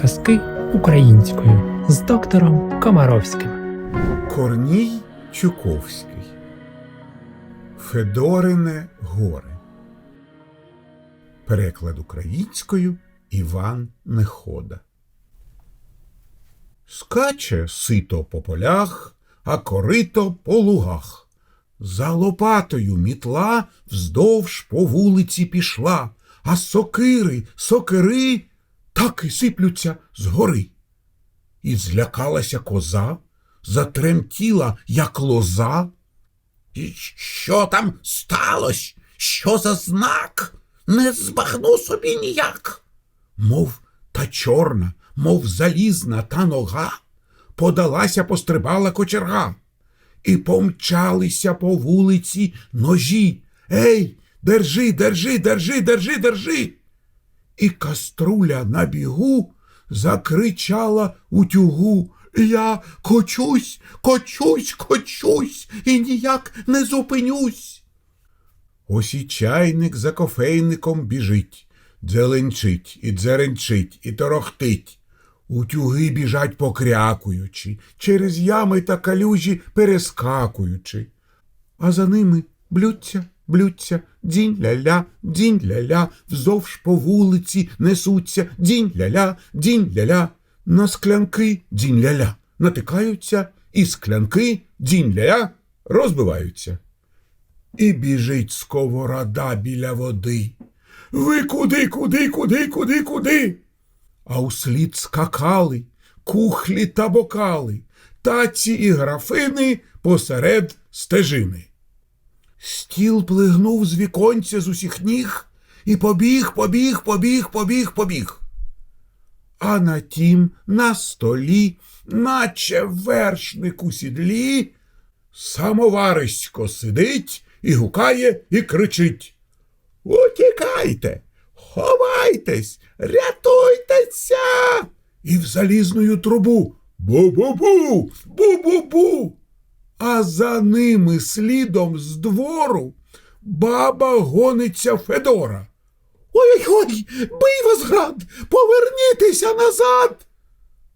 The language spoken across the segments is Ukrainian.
казки українською з доктором Комаровським. Корній Чуковський. Федорине горе. Переклад українською Іван Нехода. Скаче сито по полях, а корито по лугах. За лопатою мітла вздовж по вулиці пішла, а сокири, сокири так і сиплються згори. І злякалася коза, затремтіла, як лоза. І що там сталося? Що за знак? Не збагну собі ніяк. Мов та чорна, мов залізна та нога, подалася, пострибала кочерга. І помчалися по вулиці ножі. Ей, держи, держи, держи, держи, держи. І каструля на бігу закричала утюгу. Я кочусь, кочусь, кочусь і ніяк не зупинюсь. Ось і чайник за кофейником біжить, дзеленчить і дзеренчить, і торохтить. Утюги біжать покрякуючи, через ями та калюжі перескакуючи. А за ними блються, блються, дзінь ля-ля, дзінь ля-ля, вздовж по вулиці несуться, дзінь ля-ля, дзінь ля-ля, на склянки дзінь ля-ля натикаються, і склянки дзінь ля-ля розбиваються. І біжить сковорода біля води. Ви куди, куди, куди, куди, куди? А услід скакали кухлі та бокали, таці і графини посеред стежини. Стіл плигнув з віконця з усіх ніг і побіг, побіг, побіг, побіг, побіг. А на тім на столі, наче вершник у сідлі, самоварисько сидить і гукає і кричить. Утікайте, ховайтесь, рятуйтеся. І в залізную трубу бу-бу-бу, бу-бу-бу. А за ними слідом з двору баба гониться Федора. Ой-ой, бий вас град, повернітеся назад.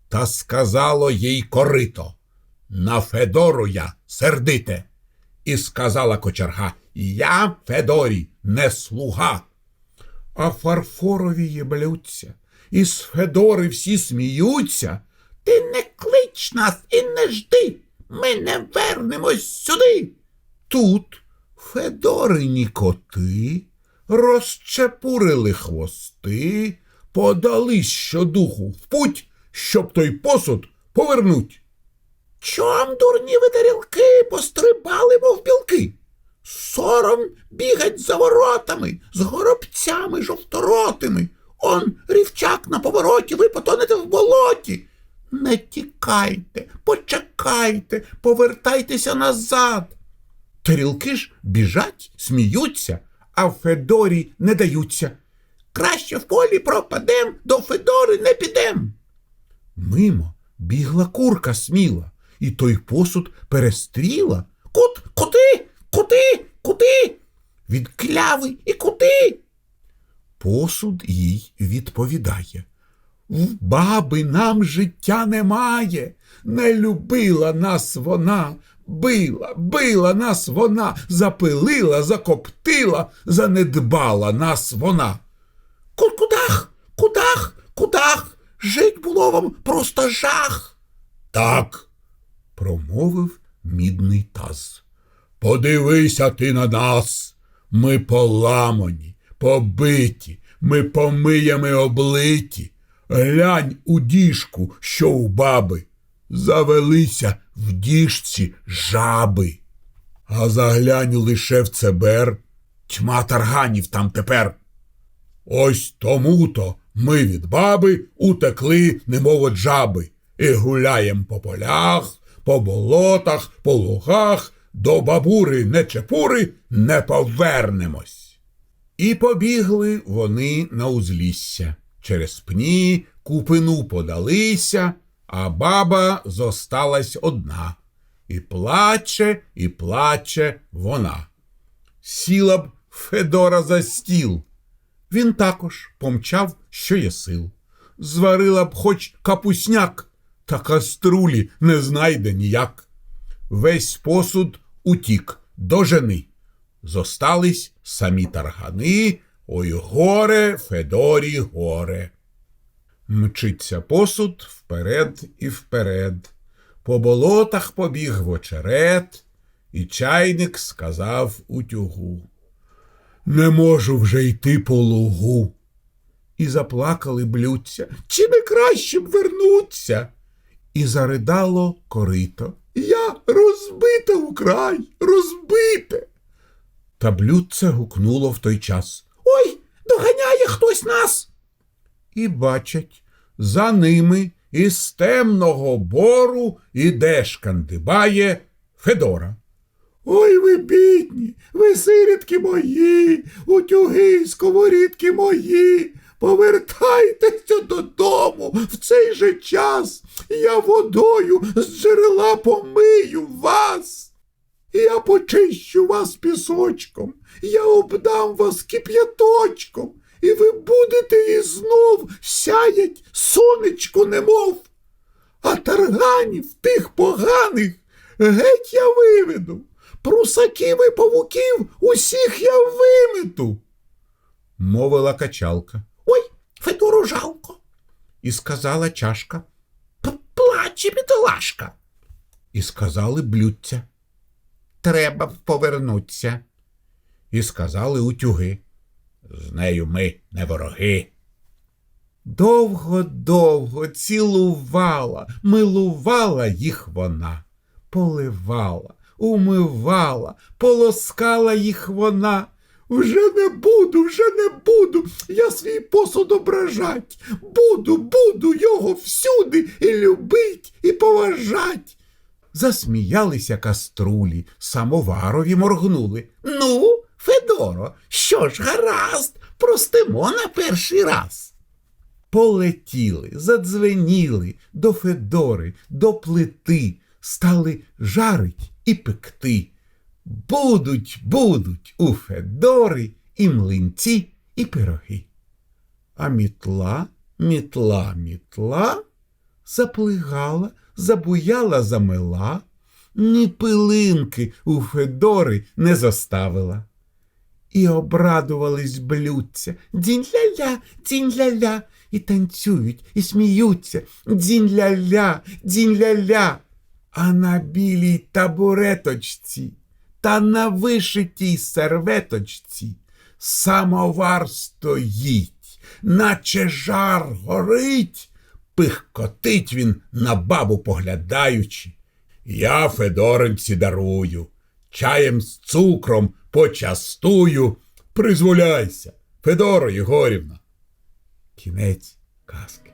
Та сказало їй корито. На Федору я сердите. І сказала кочерга Я Федорі, не слуга. А фарфорові єблються, і з Федори всі сміються. Ти не клич нас і не жди, ми не вернемось сюди. Тут Федорині коти розчепурили хвости, подались щодуху в путь, щоб той посуд повернуть. Чом дурні ви тарілки пострибали, мов білки? Сором бігать за воротами, з горобцями жовторотими. Он рівчак на повороті, ви потонете в болоті. Не тікайте, почекайте, повертайтеся назад. Тарілки ж біжать, сміються, а Федорі не даються. Краще в полі пропадем, до Федори не підем. Мимо бігла курка сміла, і той посуд перестріла. Кут, куди, куди, куди? Від кляви і куди? Посуд їй відповідає. В баби нам життя немає. Не любила нас вона, била, била нас вона, запилила, закоптила, занедбала нас вона. Ку- Кудах, кудах, кудах, жить було вам просто жах. Так, промовив мідний таз. Подивися ти на нас. Ми поламані, побиті, ми помиями облиті. Глянь у діжку, що у баби. Завелися в діжці жаби. А заглянь лише в цебер, тьма тарганів там тепер. Ось тому-то ми від баби утекли, немов от жаби, і гуляєм по полях, по болотах, по лугах, до бабури не чепури не повернемось. І побігли вони на узлісся. Через пні купину подалися, а баба зосталась одна. І плаче, і плаче вона. Сіла б Федора за стіл. Він також помчав, що є сил. зварила б хоч капусняк, та каструлі не знайде ніяк. Весь посуд утік до жени. Зостались самі таргани, ой горе, Федорі горе. Мчиться посуд вперед і вперед. По болотах побіг в очерет, і чайник сказав утюгу. Не можу вже йти по лугу. І заплакали блюдця. Чи не краще б вернуться? І заридало корито. Я розбите украй, розбите. Та блюдце гукнуло в той час. Доганяє хтось нас. І бачать, за ними із темного бору іде шкандибає Федора. Ой ви бідні, ви сирітки мої, утюги, сковорідки мої. Повертайтеся додому в цей же час. Я водою з джерела помию вас. Я почищу вас пісочком, я обдам вас кип'яточком, і ви будете і знов сяять сонечко немов. А тарганів тих поганих геть я виведу. Прусаків і павуків усіх я вимету. Мовила качалка. Ой, Федору жалко. І сказала чашка. Плаче бідолашка. І сказали блюдця. Треба повернуться. І сказали утюги. З нею ми не вороги. Довго-довго цілувала, милувала їх вона, поливала, умивала, полоскала їх вона. Вже не буду, вже не буду я свій посуд ображать. Буду, буду його всюди і любить, і поважать. Засміялися каструлі, самоварові моргнули. Ну, Федоро, що ж гаразд, простимо на перший раз. Полетіли, задзвеніли до Федори, до плити, стали жарить і пекти. Будуть, будуть у Федори і млинці, і пироги. А мітла, мітла, мітла заплигала, забуяла, замила, ні пилинки у Федори не заставила. І обрадувались блюдця. Дзінь-ля-ля, дзінь-ля-ля, і танцюють, і сміються. Дзінь-ля-ля, дзінь-ля-ля. А на білій табуреточці та на вишитій серветочці самовар стоїть, наче жар горить, пихкотить він на бабу поглядаючи. Я Федоринці дарую, чаєм з цукром почастую. Призволяйся, Федоро Єгорівна. Кінець казки.